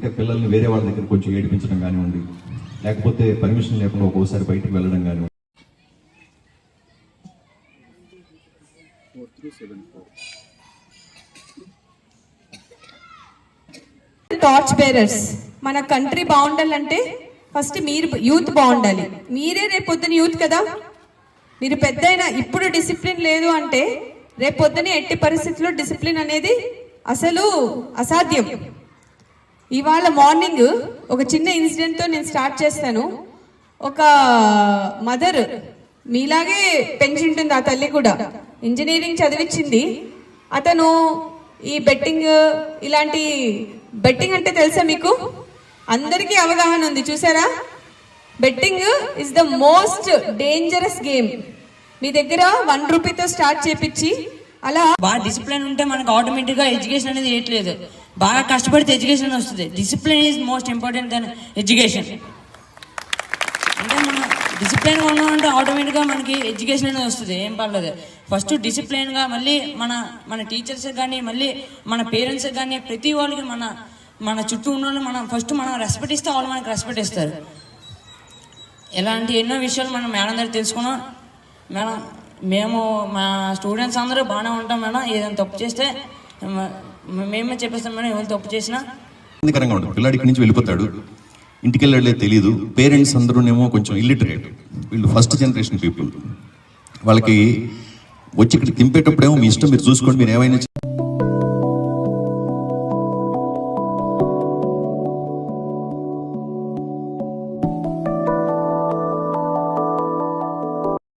అంటే పిల్లల్ని వేరే వాళ్ళ దగ్గర కొంచెం ఏడిపించడం కానివ్వండి లేకపోతే పర్మిషన్ లేకుండా ఒక్కోసారి బయటికి వెళ్ళడం కానివ్వండి. టార్చ్ బేరర్స్ మన కంట్రీ బాగుండాలంటే ఫస్ట్ మీరు యూత్ బాగుండాలి. మీరే రేపొద్దున యూత్ కదా? మీరు పెద్ద ఇప్పుడు డిసిప్లిన్ లేదు అంటే రేపొద్దున ఎట్టి పరిస్థితుల్లో డిసిప్లిన్ అనేది అసలు అసాధ్యం. ఇవాళ మార్నింగ్ ఒక చిన్న ఇన్సిడెంట్తో నేను స్టార్ట్ చేస్తాను. ఒక మదర్ మీలాగే పెంచింటుంది ఆ తల్లి కూడా. ఇంజనీరింగ్ చదివించింది. అతను ఈ బెట్టింగ్ ఇలాంటి బెట్టింగ్ అంటే తెలుసా మీకు? అందరికీ అవగాహన ఉంది. చూసారా? Betting is the most dangerous game మీ దగ్గర వన్ రూపీతో స్టార్ట్ చేపించి అలా బాగా డిసిప్లిన్ ఉంటే మనకు ఆటోమేటిక్గా ఎడ్యుకేషన్ అనేది ఇవ్వట్లేదు బాగా కష్టపడితే ఎడ్యుకేషన్ వస్తుంది. Discipline is most important then education అంటే మనం డిసిప్లిన్గా ఉన్నామంటే ఆటోమేటిక్గా మనకి ఎడ్యుకేషన్ అనేది వస్తుంది. ఏం పర్లేదు. ఫస్ట్ డిసిప్లిన్గా మళ్ళీ మన మన టీచర్స్ కానీ మళ్ళీ మన పేరెంట్స్ కానీ ప్రతి వాళ్ళకి మన మన చుట్టూ ఉన్న వాళ్ళు మనం ఫస్ట్ మనం రెస్పెక్ట్ ఇస్తే వాళ్ళు మనకి రెస్పెక్ట్ ఇస్తారు. ఇలాంటి ఎన్నో విషయాలు మనం మేడం దగ్గర తెలుసుకున్నాం. మేడం మేము మా స్టూడెంట్స్ అందరూ బాగానే ఉంటాం మేడం. ఏదైనా తప్పు చేస్తే మేమే చెప్పేస్తాం మేడం ఎవరు తప్పు చేసినా. ఇబ్బందికరంగా ఉంటుంది. పిల్లాడి ఇక్కడి నుంచి వెళ్ళిపోతాడు. ఇంటికి వెళ్ళలే తెలియదు పేరెంట్స్ అందరూనేమో కొంచెం ఇల్లిటరేట్ వీళ్ళు ఫస్ట్ జనరేషన్ పీపుల్ వాళ్ళకి వచ్చి ఇక్కడ దింపేటప్పుడేమో మీ ఇష్టం మీరు చూసుకోండి మీరు ఏమైనా